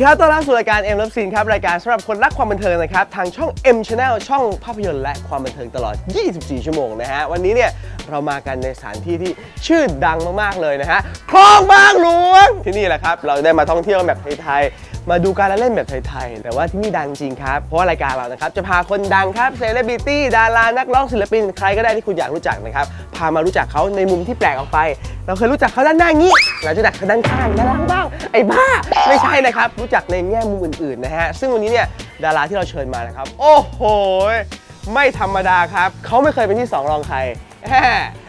ดีครับ ต้อนรับสู่รายการ M Love Scene ครับ รายการสำหรับคนรักความบันเทิงนะครับ ทางช่อง M Channel ช่องภาพยนตร์และความบันเทิงตลอด 24 ชั่วโมงนะฮะ วันนี้เนี่ย เรามากันในสถานที่ที่ชื่อดังมาก ๆ เลยนะฮะ คลองบางหลวง ที่นี่แหละครับ เราได้มาท่องเที่ยวแบบไทยๆ มาดูการละเล่นแบบไทยๆ แต่ว่าที่นี่ดังจริงครับ เพราะว่ารายการเรานะครับ จะพาคนดังครับเซเลบริตี้ดารานักร้องศิลปินใครก็ได้ที่คุณอยากรู้จักนะครับ พามารู้จักเขาในมุมที่แปลกออกไป เราเคยรู้จักเขาด้านหน้างี้เราจะรู้จักเขาด้านข้างด้านหล่างบ้าง ไอ้บ้า ไม่ใช่นะครับ รู้จักในแง่มุมอื่นๆนะฮะ ซึ่งวันนี้เนี่ยดาราที่เราเชิญมานะครับ โอ้โห ไม่ธรรมดาครับ เขาไม่เคยเป็นที่สองรองใครแฮ่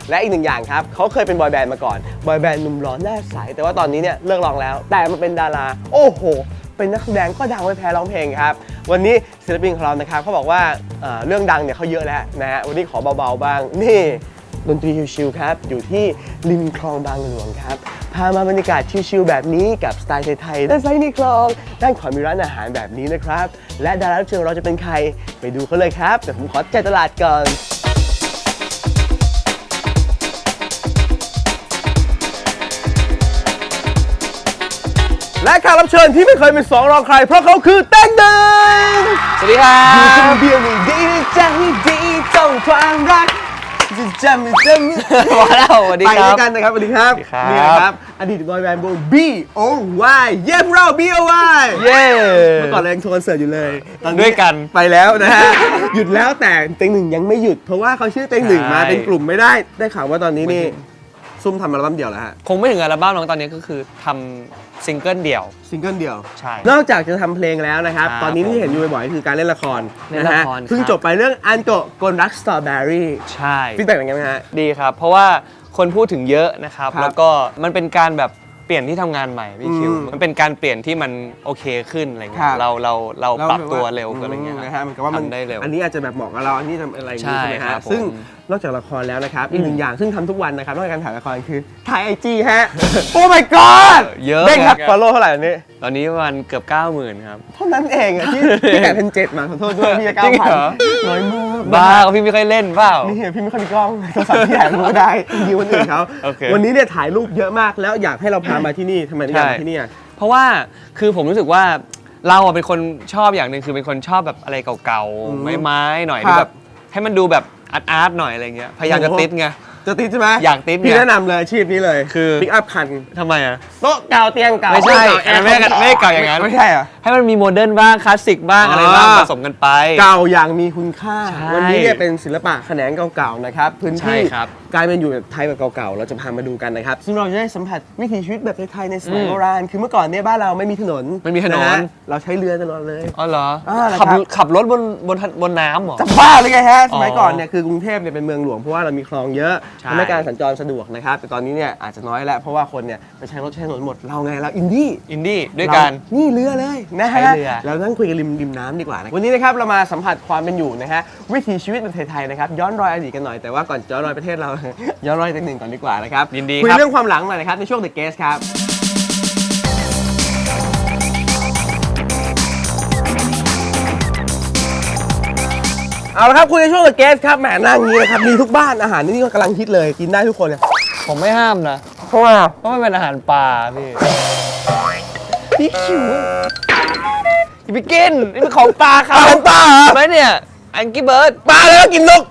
และอีกหนึ่งอย่างครับเขาเคยเป็นบอยแบนด์มาก่อน บอยแบนด์หนุ่มร้อนหน้าใสแต่ว่าตอนนี้เนี่ยเลิกร้องแล้ว แต่มาเป็นดารา โอ้โห เป็นนักแสดงก็ดังไม่แพ้ร้องเพลงครับ วันนี้ศิลปินของเรานะครับเขาบอกว่าเอ่อเรื่องดังเนี่ยเขาเยอะแล้วนะฮะวันนี้ขอเบาๆบ้างนี่ดนตรีชิวๆครับ อยู่ที่ริมคลองบางหลวงครับ พามาบรรยากาศชิวๆแบบนี้กับสไตล์ไทยๆด้านซ้ายนี่คลองด้านขวามีร้านอาหารแบบนี้นะครับ และดารารับเชิญของเราจะเป็นใครไปดูเขาเลยครับแต่ผมขอแจตลาดก่อน และแขกรับเชิญที่ไม่เคยเป็นสองรองใคร เพราะเขาคือเต้นเดินสวัสดีครัอยู่คนบ เดียวนี่ดีใจดีจ้องความรักจะจำไม่จำมาแล้วสวัสดีไปครัด้บวยกันนะครับสวัสดีครับสวัสดีครับ นี่นะครับอดีตบอยแบนด์วง B O Y เย้พวกเรา B O Y เย้ เมื่อก่อนเรายังทัวร์คอนเสิร์ตอยู่เลยตอนนี้ด้วยกัน ไปแล้วนะฮะ หยุดแล้วแต่เต็งหนึ่งยังไม่หยุด เพราะว่าเขาชื่อเต็งหนึ่งใช่ มาเป็นกลุ่มไม่ได้ ได้ข่าวว่าตอนนี้นี่ ซุ่มทำอัลบั้มเดี่ยวแล้วฮะ คงไม่ถึงอัลบั้มน้องตอนนี้ก็คือทำซิงเกิลเดี่ยว ซิงเกิลเดี่ยว ใช่ นอกจากจะทำเพลงแล้วนะครับ ครับตอนนี้ที่เห็นอยู่บ่อยๆคือการเล่นละครเล่นละครฮเพิ่งครับจบไปเรื่องอันโกะกลรักสตรอเบอรี่ใช่ ฟีดแบ็กเป็นไงบ้างฮะ ดีครับ เพราะว่าคนพูดถึงเยอะนะครับ ครับแล้วก็มันเป็นการแบบเปลี่ยนที่ทำงานใหม่พี่คิว อืมมันเป็นการเปลี่ยนที่มันโอเคขึ้นอะไรครัเงี้ยบ เราเราเราแล้ปรับตัวเร็วขึ้นอะไรเงี้ยมนะฮะมันก็ว่ามันทำได้เร็ว อันนี้อาจจะแบบเหมาะกับเราอันนี้ทำอะไรอย่างนี้ใช่ใช่ไหมครัฮะบผมซึ่ง นอกจากละครแล้วนะครับ อีกหนึ่งอย่างซึ่งทำทุกวันนะครับ นอกจากการถ่ายละครคือถ่ายไอจีฮะ โอ้ my god เยอะเด้งครับมากฟอลโล่เท่าไหร่อันนี้ ตอนนี้ประมาณเกือบ 90,000 ครับ เท่านั้นเองอะที่ที่แปดพันเจ็ดมาขอโทษด้วยพี่จะเก้าจริงพันเหรอ น้อยมากบ้าพี่ไม่ค่อยเล่นเปล่า นี่พี่ไม่ค่อยมีกล้องโทรศัพท์พี่ถ่ายรูปไม่ได้ยิงคนอื่นเขาโอเควันนี้เนี่ยถ่ายรูปเยอะมากแล้วอยากให้เราพามาที่นี่ทำไมถึงอยากมาที่นี่อะ เพราะว่าคือผมรู้สึกว่าเราอะเป็นคนชอบอย่างหนึ่งคือเป็นคนชอบแบบอะไรเก่าอืมๆไม้ๆหน่อยครับดูแบบให้มันดูแบบ อาร์ตอาร์ตหน่อยอะไรเงี้ยพยายามจะโอ้โหติดไง จะติดใช่ไหมอยากติดไงพี่แนะนำเลยอาชีพนี้เลยคือ ปิกอัพคันทำไมอะ โต๊ะเก่าเตียงเก่าไม่ใช่ตู้เก่าอันนั้นไม่ได้ไม่ได้เก่าอย่างนั้น ไม่ใช่เหรอ ให้มันมีโมเดิร์นบ้างคลาสสิกบ้างอะไรบ้างอ่าผสมกันไป เก่าอย่างมีคุณค่า ใช่วันนี้เนี่ยเป็นศิลปะแขนงเก่าๆนะครับ พื้นใช่ที่ครับกลายเป็นอยู่แบบไทยแบบเก่าๆ เราจะพามาดูกันนะครับ ซึ่งเราจะได้สัมผัสวิถีชีวิตแบบไทยๆในสมัยอืมโบราณ คือเมื่อก่อนเนี่ยบ้านเราไม่มีถนนไม่มีถนนะฮะเราใช้เรือตลอดเลย อ๋อเหรออ่าขับนะครับขับรถบนบนบนน้ำเหรอ จะบ้าเลยไงฮะ สมัยอ๋อก่อนเนี่ยคือกรุงเทพเนี่ยเป็นเมืองหลวงเพราะว่าเรามีคลองเยอะใช่ ทำให้การสัญจรสะดวกนะครับ แต่ตอนนี้เนี่ยอาจจะน้อยแล้ว เพราะว่าคนเนี่ยไปใช้รถใช้ถนนหมด เราไงเราอินดี้ อินดี้ด้วยกัน เรานี่เรือเลยนะฮะใช้เรือ เรานั่งคุยกันริมริมน้ำดีกว่านะวันนี้นะครับเรามาสัมผัสความเป็นอยู่นะฮะวิถีชีวิตแบบไทยๆนะครับย้อนรอยอดีตกันหน่อยแต่ว่าก่อนย้อนรอยประเทศเรา ย้อนรอยเทคนิคก่อนดีกว่านะครับยินดีคุยครับ เรื่องความหลังหน่อยนะครับในช่วง The Guest ครับ เอาละครับคุยในช่วง The Guest ครับแหมนั่งอย่างนี้นะครับมีทุกบ้านอาหารที่นี่ก็กำลังฮิตเลยกินได้ทุกคนเลยผมไม่ห้ามนะ เพราะว่าเพราะมันเป็นอาหารป่าพี่พี่คิวอย่าไปกินนี่เป็นของปลาครับอาหารป่าเหรอใช่ไหมเนี่ยแองกี้เบิร์ด ปลาแล้วกินนกบ้าเ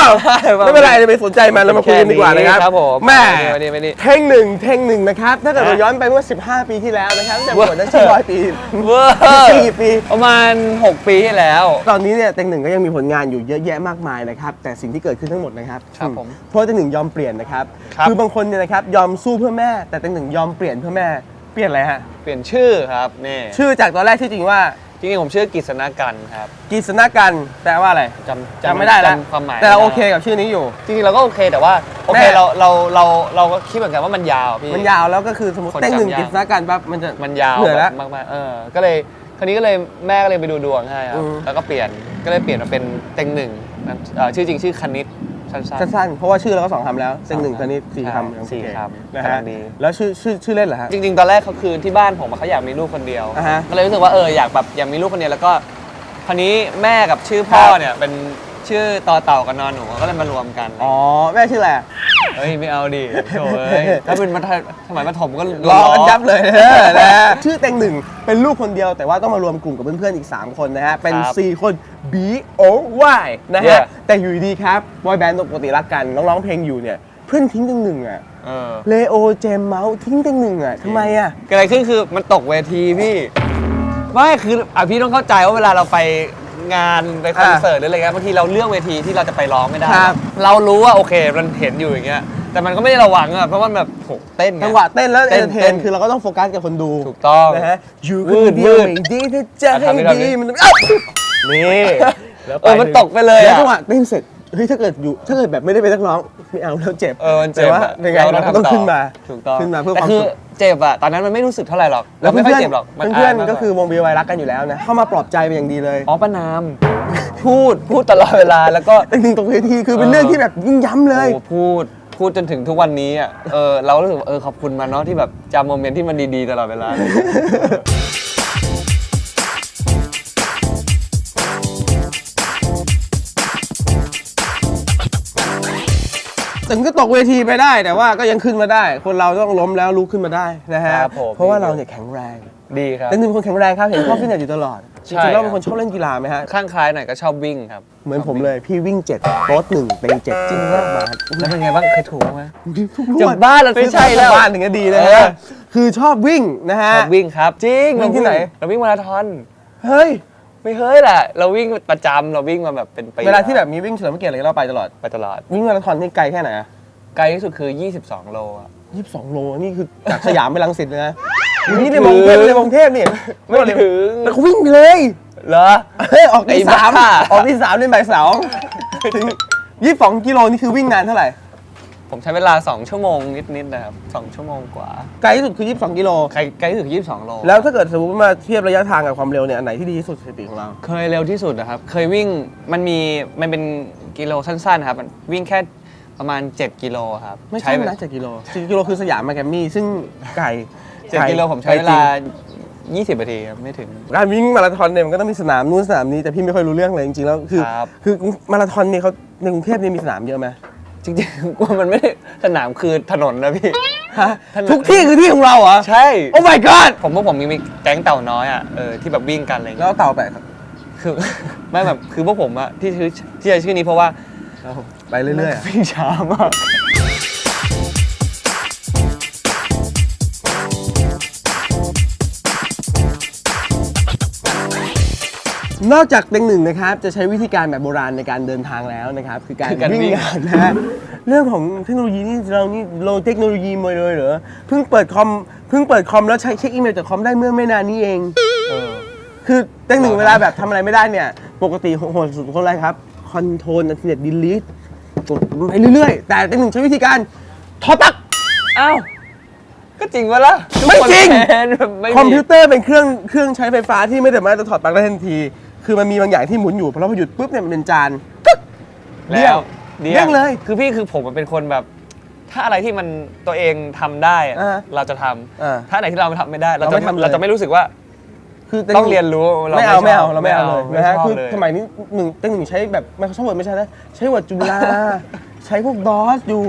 ปล่าบ้าไม่เป็นไรจะไปสนใจมันเรามาคุยกันดีกว่านะครับครับผมแม่มานี่มานี่เท่งหนึ่งเท่งหนึ่งนะครับ ถ้าเกิดเราฮะย้อนไปเมื่อ 15 ปีที่แล้วนะครับแต่เว้ผอมนั้นชื่อร้อยปีเวอร์สี่ปี ประมาณ 6 ปีที่แล้ว ตอนนี้เนี่ยเต็งหนึ่งก็ยังมีผลงานอยู่เยอะแยะมากมายนะครับ แต่สิ่งที่เกิดขึ้นทั้งหมดนะครับครับผมเพราะเต็งหนึ่งยอมเปลี่ยนนะครับครับอบางคนเนี่ยนะครับยอมสู้เพื่อแม่ แต่เต็งหนึ่งยอมเปลี่ยนเพื่อแม่ เปลี่ยนอะไรฮะ เปลี่ยนชื่อครับนี่ชื่อจากตอนแรกที่จริงว่า จริงๆผมชื่อกฤษณกันครับกีษณกันแปลว่าอะไรจำจำไม่ได้แล้วจำความหมายแต่เราไม่โอได้เคกับชื่อนี้อยู่ จริงๆเราก็โอเคแต่ว่าโอเคแม่เราเราเราเราก็คิดเหมือนกันว่ามันยาวพี่มันยาวแล้วก็คือสมมติคนเต้นหนึ่งจำยากกิจการปั๊บมันจะมันยาวเหนื่อยแล้วแบบมากๆเออก็เลยคราวนี้ก็เลยแม่ก็เลยไปดูดวงให้ครัอืบมแล้วก็เปลี่ยนก็เลยเปลี่ยนมาเป็นเต็งหนึ่งนะเอ่อชื่อจริงชื่อคณิต สั้นๆสั้นๆ เพราะว่าชื่อเราก็สองคำแล้วเต็งหนึ่งสองตอนนี้สี่ใช่คำยังสี่โอเคำนะกำลัฮะงดี แล้วชื่อชื่อชื่อเล่นเหรอฮะ จริง ๆ ตอนแรกเขาคือที่บ้านผมอะเขาอยากมีลูกคนเดียว อ่าฮะก็เลยรู้สึกว่าเอออยากแบบอยากมีลูกคนเดียวแล้วก็คราวนี้แม่กับชื่อพ่อครับ เนี่ยเป็นชื่อต่อเต่ากับนอนหนูก็เลยมารวมกัน อ๋อ แม่ชื่ออะไรอะเอเฮ้ยไม่เอาดิโถ่เอ้ยถ้าเป็นมัธยสมัยมัธยมก็รอกันยับเลยนะฮะชื่อเต็งหนึ่งเป็นลูกคนเดียวแต่ว่าต้องมารวมกลุ่มกับเพื่อนๆอีก 3 คนนะฮะ เป็น 4 คน B O Y นะฮะ Yeah แต่อยู่ดีๆครับบอยแบนด์ปกติรักกันน้องร้องเพลงอยู่เนี่ย เพื่อนทิ้งเต็งหนึ่งอะเออเลโอเจมเมาส์ทิ้งเต็งหนึ่งอะทำไมอะ เกิดอะไรขึ้นคือมันตกเวทีพี่ ไม่คืออะพี่ต้องเข้าใจว่าเวลาเราไปงานไปคอนเสิร์ตหรืออะไรเงี้ยบางทีเราเลือกเวทีที่เราจะไปร้องไม่ได้ ครับ เรารู้ว่าโอเคมันเห็นอยู่อย่างเงี้ยแต่มันก็ไม่ได้ระวังอะเพราะว่าแบบโหเต้นไจังหวะเต้นแล้วเต้เอนนเตอร์เทเต้นนคือเราก็ต้องโฟกัสกับคนดูถูกต้อง นะฮะอยู่ควืนดเดียววืดไม่ดีถ้าจะอะให้ทำให้ดีทำดิมันเอ้า นี่แล้วเออมันตกไปเลยแล้วอะ จังหวะเต้นเสร็จเฮ้ยถ้าเกิดอยู่ถ้าเกิดแบบไม่ได้เป็นนักร้องไม่เอาแล้วเจ็บเออมันเจ็บแต่ว่าอะยังไงเราก็ต้องขึ้นมาถูกต้องขึ้นมาเพื่อแต่ความคือสุข เจ็บอะตอนนั้นมันไม่รู้สึกเท่าไหร่หรอกแล้วเราไม่เพื่ค่ออนยเจ็บหรอกมันๆเพื่อนายมากๆก็คือวงบีวายรักกันอยู่แล้วนะ เข้ามาปลอบใจเป็นอย่างดีเลยอ๋อป้านาม พูดพูดตลอดเวลาแล้วก็ แต่หนึ่งตกเวทีคือเป็นเออเรื่องที่แบบยิ่งย้ำเลย โอ้พูดพูดจนถึงทุกวันนี้อะเออเรารู้สึกว่าเออขอบคุณมันเนาะที่แบบจำโมเมนต์ที่มันดีๆตลอดเวลา ถึงก็ตกเวทีไปได้แต่ว่าก็ยังขึ้นมาได้ คนเราต้องล้มแล้วลุกขึ้นมาได้นะฮะครับผม เพราะว่าเราเนี่ยแข็งแรงดีครับแต่หนึ่งคนแข็งแรงครับเห็นเข้าฟิตเนสอยู่ตลอดจใช่ริงๆแล้วครับเป็นคนชอบเล่นกีฬาไหมฮะข้างคล้ายหน่อยก็ชอบวิ่งครับเหมือนผมเลยพี่วิ่งเจ็ดโต๊ดหนึ่งเต็งเจ็ดจริงมากมาแล้วเป็นไงบ้างเคยถูกไหม ทุกจะบ้าแล้วไม่ใช่แล้ว บ้านถึงจะดีนะเอฮะอคือชอบวิ่งนะฮะชอบวิ่งครับจริงวิ่งที่ไหน เราวิ่งมาราธอน เฮ้ย ไม่เฮ้ยแหละเราวิ่งประจำเราวิ่งมาแบบเป็นปีเวลาที่แบบมีวิ่งเฉลิมพระเกียรติอะไรเราไปตลอด ไปตลอด วิ่งมาราธอนนี่ไกลแค่ไหนอะไกลที่สุดคือ 22 โลอะยี่สิบสองโล นี่คือจากสยามไปลังสิตเลยนะนี่ในมองเทพในมองเทพนี่ไม่ถึงแต่เขาวิ่งไปเลย เหรอเฮ้ยออกไอ้ที่บ้าสามออกที่สามเล่นบ่ายสองถึงยี่สิบสองกิโลนี่คือวิ่งนานเท่าไหร่ ผมใช้เวลา 2 ชั่วโมงนิดๆนะครับ2ชั่วโมงกว่าไกลที่สุดคือยี่สิบสองกิโล ไกลไกลที่สุดคือ22โลแล้วถ้าเกิดสมมติมาเทียบระยะทางกับความเร็วเนี่ยอันไหนที่ดีที่สุดสถิติของเรา เคยเร็วที่สุดนะครับ เคยวิ่งมันมีมันเป็นกิโลสั้นๆครับมันวิ่งแค่ประมาณ 7 กิโลครับไม่ใช่นะเจ็ดกิโลเจ็ดกิโลคือสยามมาแกมมี่ซึ่งไกลเจ็ดกิโลผมใช้เวลา 20นาทีครับไม่ถึงการวิ่งมาราธอนเนี่ยมันก็ต้องมีสนามนู้นสนามนี้แต่พี่ไม่ค่อยรู้เรื่องเลยจริงๆแล้วคือครับคือมาราธอนเนี่ยเขาในกรุงเทพเนี่ยมีสนามเยอะไหม จริงๆกลัวมันไม่ได้สนามคือถนนนะพี่ฮะถนนทุกที่คือที่ของเราเหรอ ใช่ โอ้ my god ผมว่าผมมีแก๊งเต่าน้อยอะเออที่แบบวิ่งกันอะไรอย่างแล้เงี้ยวเต่าแปะคือ ไม่แบบคือพวกผมอะที่ชื่อที่ใช้ชื่อนี้เพราะว่า ไปเรื่อยๆอะ วิ่งช้ามาก นอกจากเต็งหนึ่งนะครับจะใช้วิธีการแบบโบราณในการเดินทางแล้วนะครับคือการคือการวิ่วิ่งง งานนะฮะเรื่องของเทคโนโลยีนี่เรานี่โลเทคโนโลยีมาเลยเหรอเพิ่งเปิดคอมเพิ่งเปิดคอมแล้วใช้เช็คอีเมลจากคอมได้เมื่อไม่นานนี้เอง เออ คือเต็งหนึ่งหรอเวลาแบบทำอะไรไม่ได้เนี่ย ปกติโหดสุดคนอะไรครับคอนโทรลอัลเทอร์เนทดีลิทกดไปเรื่อยๆ แต่เต็งหนึ่งใช้วิธีการทอตัก อ้าว ก็จริงวะล่ะไม่จริงทุกคนเป็นแบบไม่มีคอมพิวเตอร์เป็นเครื่องเครื่องใช้ไฟฟ้าที่ไม่สามารถจะถอดปลั๊กได้ทันที คือมันมีบางอย่างที่หมุนอยู่พอเราพอหยุดปุ๊บเนี่ยมันเป็นจานกึ๊ก เดี่แล้ยววเดี่เดี่ยงเลยคือพี่คือผมมันเป็นคนแบบ ถ้าอะไรที่มันตัวเองทำได้อะอ่าเราจะทำอ่าถ้าไหนที่เราทำไม่ได้เราเราจะไม่ทำเลย เราจะไม่รู้สึกว่าคือต้องเรียนรู้เราไม่เอาไม่ไม่ชเอาอบเราไม่เอาเลยไม่นะเอาฮะไม่ชอบคือเลยสมัยนี้หนึ่งเต็งหนึ่งใช้แบบ Microsoft Word ไม่ใช่นะใช้ Word จุฬาใช้พวก DOS อยู่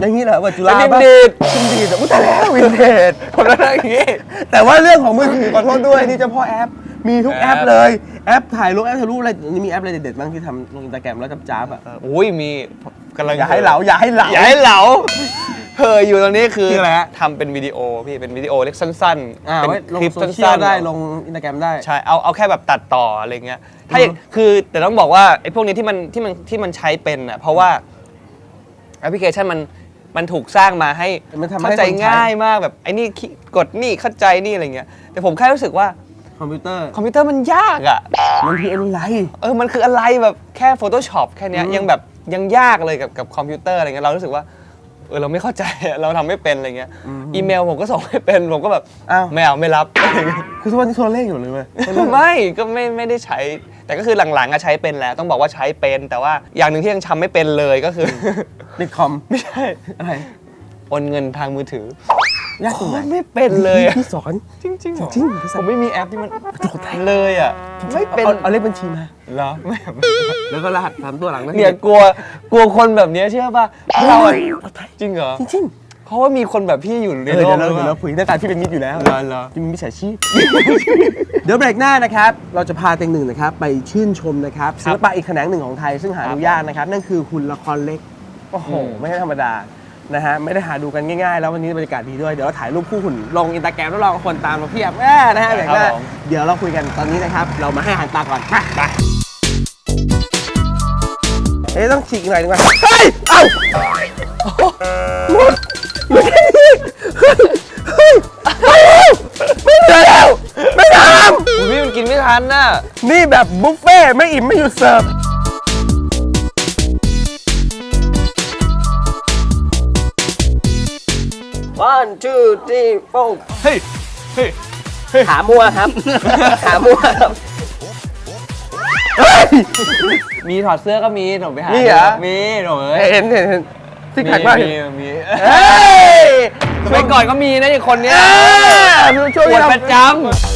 อย่างนี้เหรอ Word จุฬาแล้วปะวินดีดวินดีดอุ้ยแต่แล้ววินเทจ ผมแล้วอย่างงี้แต่ว่าเรื่องของมือถือขอโทษด้วยนี่เจ้าพ่อแอป มีทุกแอปแอปเลย แอปถ่ายรูปแอปถ่ายรูปอะไรนี่มีแอปอะไรเด็ดๆบ้างที่ทำลงอินสตาแกรมแล้วจับจ้าบอะเอออุ้ยมีกำลังอย่าให้เหลาอย่าให้เหลาอย่าให้เหลาเธออยู่ตรงนี้คือคืออะไรฮะทำเป็นวิดีโอพี่เป็นวิดีโอเล็กสั้นอ่าๆเป็นไว้ลงคลิปโซสั้เชียลนๆได้ลงอินสตาแกรมได้ใช่เอาเอาแค่แบบตัดต่ออะไรเงี้ยถ้าอย่างคือแต่ต้องบอกว่าไอ้พวกนี้ที่มันที่มันที่มันใช้เป็นอะเพราะว่าแอปพลิเคชันมันมันถูกสร้างมาให้มันทำให้เข้าใจคนใช้ง่ายมากแบบไอ้นี่คลิกกดนี่เข้าใจนี่อะไรเงี้ยแต่ผมแค่รู้สึกว่า คอมพิวเตอร์คอมพิวเตอร์มันยากอะ มันคืออะไร เออ มันคืออะไรแบบแค่ Photoshop แค่เนี้ยอืมยังแบบยังยากเลยกับกับคอมพิวเตอร์อะไรเงี้ยเรารู้สึกว่าเออเราไม่เข้าใจอะเราทำไม่เป็นอะไรเงี้ยอีเมลผมก็ส่งไม่เป็นผมก็แบบอ้าวไม่เอาไม่รับอะไรเงี้ยคือทุกวันนี้โทรเลขอยู่เลยเว้ยไม่ก็ไม่ไม่ได้ใช้ แต่ก็คือหลังๆอะใช้เป็นแล้ว ต้องบอกว่าใช้เป็น แต่ว่าอย่างหนึ่งที่ยังทำไม่เป็นเลยก็คือติดคอมไม่ใช่อะไรโอนเงินทางมือถือ ยากตรงไหนไม่เป็นเลยอะพี่สอนจริงๆเหรอจริงผมไม่มีแอปที่มันเลยอะ ไม่เป็นเอาเอาเลขบัญชีมา เหรอไม่แล้วก็รหัสสามตัวหลังนะเนี่ยกลัวกลัวคนแบบเนี้ยเชื่อป่ะเราอะจริงเหรอจริงเพราะว่ามีคนแบบพี่อยู่ๆในเออโลเดี๋ยกวเราหรือเดี๋ยวเปเราล่าคุยหน้าตาพี่เป็นมิตรอยู่แล้วเหรอเหรอ พี่มีมิจฉาชีพ เดี๋ยวเบรกหน้านะครับ เราจะพาเต็งหนึ่งนะครับ ไปชื่นชมนะครับศิลปะอีกแขนงหนึ่งของไทย ซึ่งหาดูยากนะครับ นั่นคือหุ่นละครเล็ก โอ้โห ไม่ใช่ธรรมดา นะฮะไม่ได้หาดูกันง่ายๆ แล้ววันนี้บรรยากาศดีด้วย เดี๋ยวเราถ่ายรูปคู่หุ่นลงอินสตาแกรมแล้วเราคนตามเราเพียบแม่นะฮะเบรกหน้าครับผม เดี๋ยวเราคุยกันตอนนี้นะครับ เรามาให้อาหารตาก่อนไปไปเอ๊ะต้องฉีกอีกหน่อยดีกว่าเฮ้ยเอ้าหมดเหลือแค่นี้เฮ้ยเฮ้ยไม่เหลือแล้วไม่ทำอุ๊ยพี่มันกินไม่ทันน่ะ นี่แบบบุฟเฟ่ต์ไม่อิ่มไม่หยุดเสิร์ฟ one two three four เฮ้ยเฮ้ยขามัวครับ ขามัวครับเฮ้ยมีถอดเสื้อก็มีหนูไปหามีเหรอ มีหนูเอ้ยเห็นเห็นเห็นซิกแพคมากมีมีเฮ้ย สมัยก่อนก็มีนะไอ้คนเนี้ยเอ้ยช่วงปวนี้ดเรา ประจำ